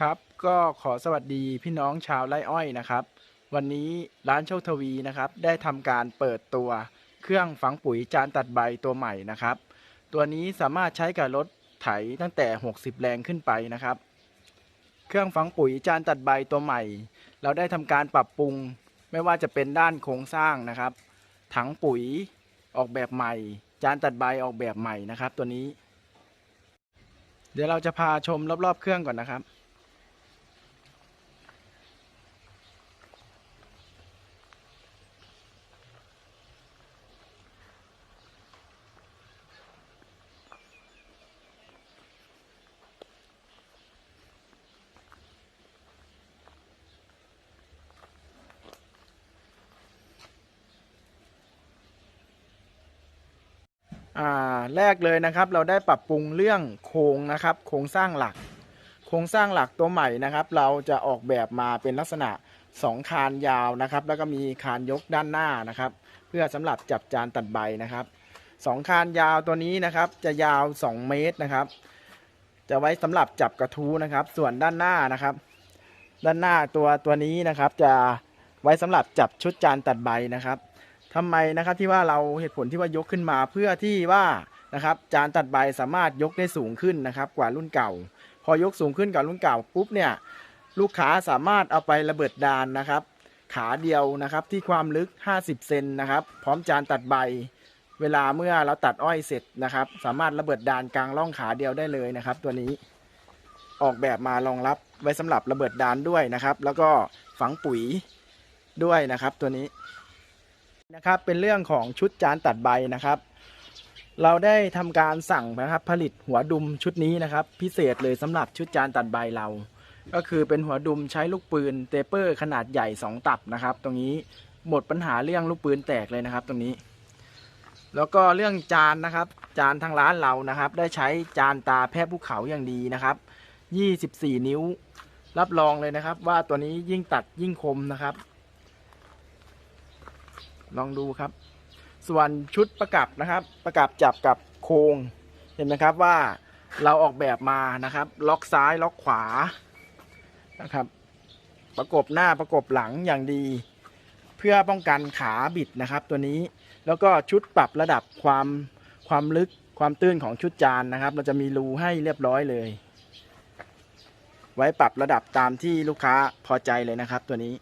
ครับก็ขอสวัสดีพี่น้องชาวไร่อ้อยนะครับ วันนี้ร้านโชคทวีนะครับ ได้ทำการเปิดตัวเครื่องฝังปุ๋ยจานตัดใบตัวใหม่นะครับ ตัวนี้สามารถใช้กับรถไถตั้งแต่ 60 แรงขึ้นไปนะครับ เครื่องฝังปุ๋ยจานตัดใบตัวใหม่ เราได้ทำการปรับปรุง ไม่ว่าจะเป็นด้านโครงสร้างนะครับ ถังปุ๋ยออกแบบใหม่ จานตัดใบออกแบบใหม่นะครับ ตัวนี้ เดี๋ยวเราจะพาชมรอบๆ เครื่องก่อนนะครับ แรกเลยนะครับเราได้ปรับปรุงเรื่องโครงนะครับโครงสร้างหลัก โครงสร้างหลักตัวใหม่นะครับ เราจะออกแบบมาเป็นลักษณะสองคานยาวนะครับ แล้วก็มีคานยกด้านหน้านะครับ เพื่อสำหรับจับจานตัดใบนะครับสองคานยาวตัวนี้นะครับจะยาว 2 เมตรนะครับ จะไว้สำหรับจับกระทู้นะครับ ส่วนด้านหน้านะครับ ด้านหน้าตัวตัวนี้นะครับจะไว้สำหรับจับชุดจานตัดใบนะครับ ทำไมนะครับที่ว่าเราเหตุผลที่ว่ายกขึ้นมาเพื่อที่ว่านะครับจานตัดใบสามารถยกได้สูงขึ้นนะครับกว่ารุ่นเก่า พอยกสูงขึ้นกว่ารุ่นเก่าปุ๊บเนี่ยลูกค้าสามารถเอาไประเบิดดานนะครับ ขาเดียวนะครับที่ความลึก 50 เซนนะครับ พร้อมจานตัดใบ เวลาเมื่อเราตัดอ้อยเสร็จนะครับ สามารถระเบิดดานกลางร่องขาเดียวได้เลยนะครับ ตัวนี้ออกแบบมารองรับไว้สำหรับระเบิดดานด้วยนะครับ แล้วก็ฝังปุ๋ยด้วยนะครับตัวนี้ นะครับเป็นเรื่องของชุดจานตัดใบนะครับ เราได้ทำการสั่งนะครับผลิตหัวดุมชุดนี้นะครับ พิเศษเลยสำหรับชุดจานตัดใบเรา ก็คือเป็นหัวดุมใช้ลูกปืนเตเปอร์ขนาดใหญ่ 2 ตับนะครับ ตรงนี้หมดปัญหาเรื่องลูกปืนแตกเลยนะครับ ตรงนี้ แล้วก็เรื่องจานนะครับ จานทางร้านเรานะครับ ได้ใช้จานตาแพทย์ภูเขาอย่างดีนะครับ 24 นิ้ว รับรองเลยนะครับ ว่าตัวนี้ยิ่งตัดยิ่งคมนะครับ ลองดูครับ ส่วนชุดประกับนะครับ ประกับจับกับโครงเห็นไหมครับว่าเราออกแบบมานะครับ ล็อกซ้ายล็อกขวานะครับ ประกบหน้าประกบหลังอย่างดี เพื่อป้องกันขาบิดนะครับ ตัวนี้แล้วก็ชุดปรับระดับความความลึกความตื้นของชุดจานนะครับ เราจะมีรูให้เรียบร้อยเลย ไว้ปรับระดับตามที่ลูกค้าพอใจเลยนะครับ ตัวนี้